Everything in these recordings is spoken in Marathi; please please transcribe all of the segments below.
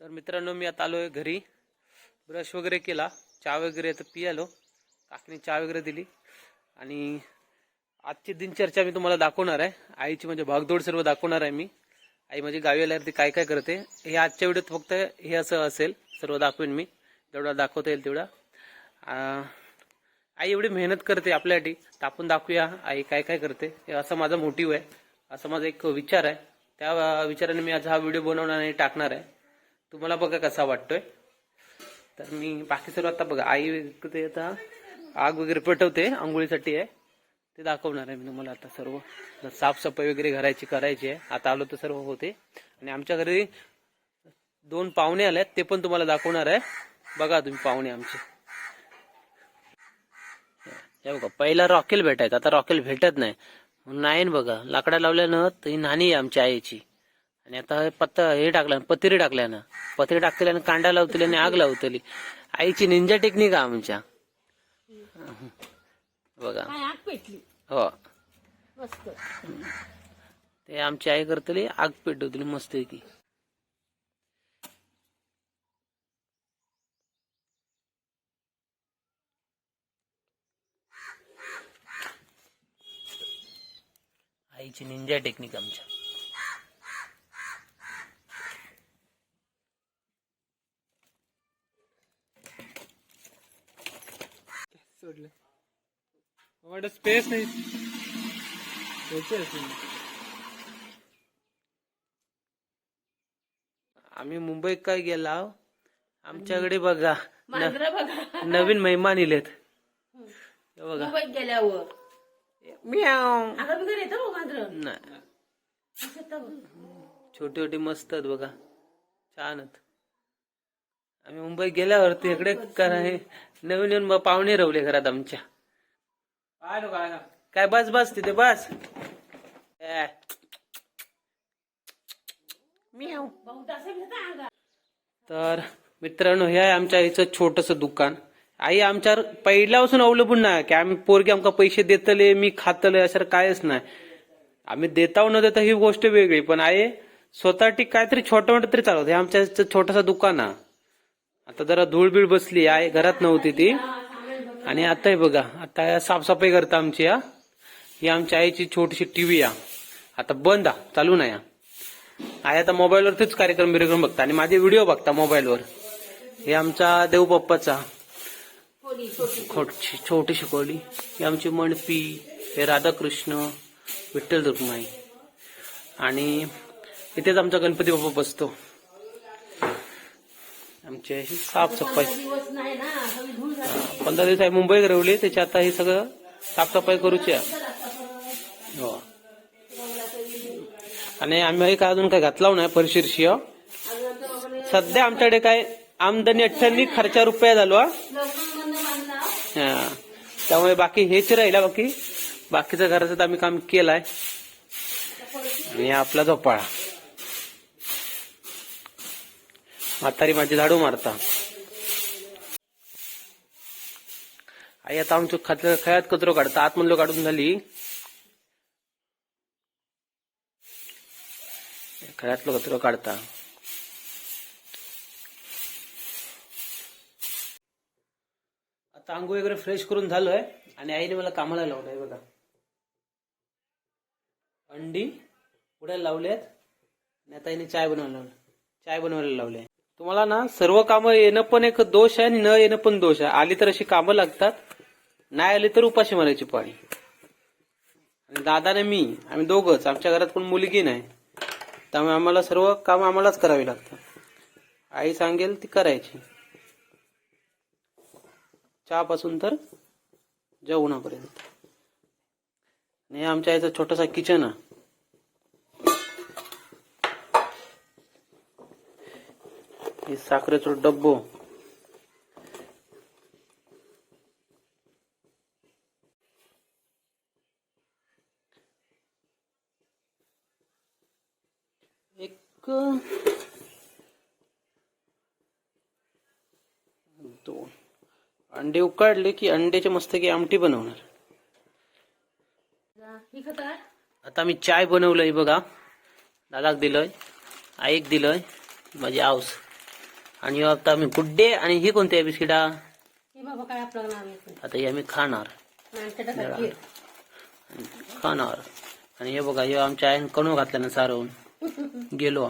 तर मित्रांनो मी आता आलो आहे घरी. ब्रश वगैरे केला. चहा वगैरे तर पियालो. काकीने चहा वगैरे दिली. आणि आजची दिनचर्चा मी तुम्हाला दाखवणार आहे. आईची म्हणजे भागदौड सर्व दाखवणार आहे मी. आई माझी गावी आल्यावरती काय काय करते हे आजच्या व्हिडिओत फक्त हे असं असेल. सर्व दाखवेन मी. जेवढा दाखवता येईल तेवढा. आई एवढी मेहनत करते आपल्यासाठी. तर आपण दाखवूया आई काय काय करते. हे असा माझा मोटिव्ह आहे. असा माझा एक विचार आहे. त्या विचाराने मी आज हा व्हिडिओ बनवणार आणि टाकणार आहे. तुम्हाला बघा कसा वाटतोय. तर मी बाकी सर्व आता बघा आई ते आता आग वगैरे पेटवते आंघोळीसाठी आहे. ते दाखवणार आहे मी तुम्हाला आता सर्व. साफसफाई वगैरे घराची करायची आहे. आता आलो तर सर्व होते. आणि आमच्या घरी दोन पाहुणे आले आहेत ते पण तुम्हाला दाखवणार आहे. बघा तुम्ही पाहुणे आमचे. हे बघा पहिला रॉकेल भेटायचं. आता रॉकेल भेटत नाही. म्हणून नाही बघा लाकडा लावल्यानं तर ही नाणी आहे आमच्या आईची. आणि आता हे पत्ता हे टाकलं पत्रे टाकल्यानं पत्रे टाकल्यानं कांडा लावतली आणि आग लावतली. आईची निंजा टेक्निक आहे आमच्या. बघा. हो. मस्त. ते आमची आई करतली आग पेटवतली मस्त की आईची निंजा टेक्निक आमच्या. सोडलं. वाटत स्पेस नाही. आम्ही मुंबईत काय गेला आमच्याकडे बघा. न- मांजरा बघा. नवीन मेहमान इलेत हे बघा. मुंबईत गेल्यावर. म्याव. आता बिगर येतं हो मांजर? नाही. छोटी छोटी मस्त आहेत बघा. छान आहेत. आम्ही मुंबईत गेल्यावरती इकडे करा हे. नवीन नवीन ब- पाहुणे रवले घरात आमच्या. काय काय काय बस बस तिथे बस. तर मित्रांनो हे आहे आमच्या आईचं छोटस दुकान. आई आमच्यावर पहिल्यापासून अवलंबून नाही की आम्ही पोरगी आमका पैसे देतले मी खातले असं कायच नाही. आम्ही देता न देता ही गोष्ट वेगळी पण आई स्वतःसाठी काहीतरी छोटं मोठं तरी चालवत. हे आमच्या छोटासा दुकान आहे. आता जरा धूळ बीळ बसली आई घरात नव्हती ती. आणि आता बघा आता साफसफाई करता आमची या ही आमच्या आईची छोटीशी टीव्ही या आता बंद आ चालू नाही आई आता मोबाईलवरतीच कार्यक्रम बिर्यक्रम बघता आणि माझे व्हिडिओ बघता मोबाईलवर. हे आमचा देवबाप्पाचा. कोणी छोटी छोटी शिकवली ही आमची मणपी हे राधाकृष्ण विठ्ठल रुक्माई. आणि इथेच आमचा गणपती बाप्पा बसतो. आमची अशी साफसफाई पंधरा दिवस आहे मुंबईत रवली त्याची आता हे सगळं साफसफाई करूची. हो. आणि आम्ही काय अजून काय घातला नाही परिशीर्षीय सध्या आमच्याकडे काय आमदनी अठ्ठ्याण्णव खर्चा रुपया झालो हा. हा. त्यामुळे बाकी हेच राहिला बाकी. बाकीचं घराचं आम्ही काम केलंय. आणि हा आपला झोपाळा. म्हातारी माझी झाडू मारता. आई आता आमच्या खात खळ्यात कचरो काढता. आतमधलो काढून झाली. खळ्यातलो कचरो काढता. आता आंघोळ वगैरे फ्रेश करून झालोय आणि आईने मला कामाला लावलंय बघा. अंडी पुढे लावल्यात आणि आता आईने चाय बनवायला लावलं चाय बनवायला लावले तुम्हाला ना सर्व कामं येणं पण एक दोष आहे आणि न येणं पण दोष आहे. आली तर अशी कामं लागतात नाही आली तर उपाशी मारायची पाळी. आणि दादाने मी आम्ही दोघंच आमच्या घरात पण मुलगी नाही त्यामुळे आम्हाला सर्व काम आम्हालाच करावी लागतात. आई सांगेल ती करायची. चहापासून तर जेवणापर्यंत. आणि आमच्या आईचं छोटासा किचन आहे. हे साखरेचं डब्बो. एक दोन. अंडे उकाडले की अंड्याचे मस्त की आमटी बनवणार. आता मी चाय बनवलंय बघा. दादाक दिलंय आईक दिलंय माझी आऊस. आणि आता आम्ही गुड्डे आणि ही कोणती आहे बिस्किटा? बाबा काय आपलं नाव येत नाही आता हे आम्ही खाणार. खाणार. आणि हे बघा हे आमच्या आईन कणू घातल्या ना सारवून. गेलो.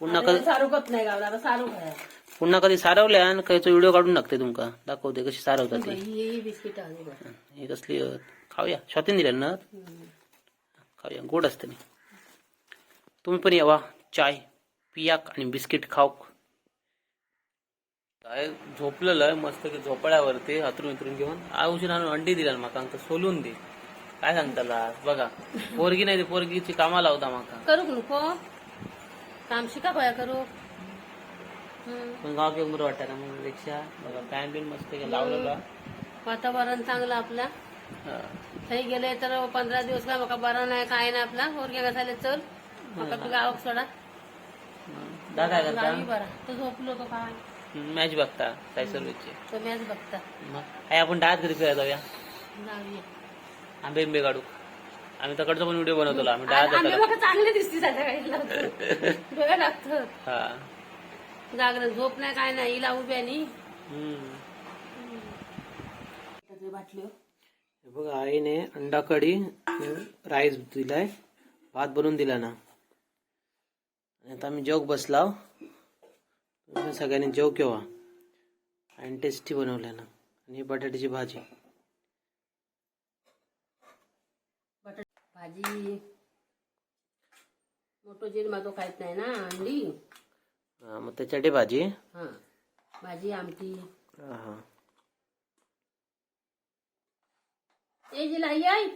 पुन्हा आता कधी सारूकच नाही गावला आता सारू खाया. पुन्हा कधी सारवल्या आणि काहीचा व्हिडिओ काढून टाकते तुमका. दाखवते कशी सारवतात ती. ही बिस्किट बघ. हे कसली आहेत? खाऊया. शॉतीन दिल्या ना? खाऊया. गोड असते तुम्ही पण यावा चाय पियाक आणि बिस्किट खाऊक काय झोपलेलं आहे मस्त की झोपड्यावरती हातरून इतरून घेऊन. आऊशी आणून अंडी दिल्या ना माका सोलून दे. काय सांगताला बघा. पोरगी नाही ती पोरगीची कामाला होता माका. करू नको? काम शिका पया करू. पण गाव घेऊन बरं वाटतं ना मग रिक्षा बघा फॅन बिन मस्त की लावलेला वातावरण चांगलं आपला. थंय गेले तर पंधरा दिवस काय मका बरा नाही काय नाही आपला. पोरगे कसाले चल. मका गावाक सोडा. दादा करता? बरा. तो झोपलो तो काय? मॅच बघता काय सर्विसची तो. मॅच बघता. मग आपण डायरेक्ट घरी फिरायला जाऊया. जाऊया. आंबे बिंबे काढू. आम्ही तकडचा पण व्हिडिओ बनवतो आम्ही आंबे डायरेक्ट बघा चांगले दिसते संध्याकाळी बघा लागतं. हा. जागरण झोप नाही काय नाही हिला उभ्या आणि. हम्म. बाटली हे. बघा आईने अंडा कढी राईस दिलाय. भात बनवून दिला ना. आणि आता आम्ही जेवक बसला सगळ्यांनी जेव केव्हा आणि टेस्टी बनवल्या ना. आणि बटाट्याची भाजी. भाजी. मोठो जिरमा तो खायत नाही ना अंडी? हा, मग त्याच्यासाठी भाजी? हा. भाजी आमटी. हा हा. ए जी लाई आई!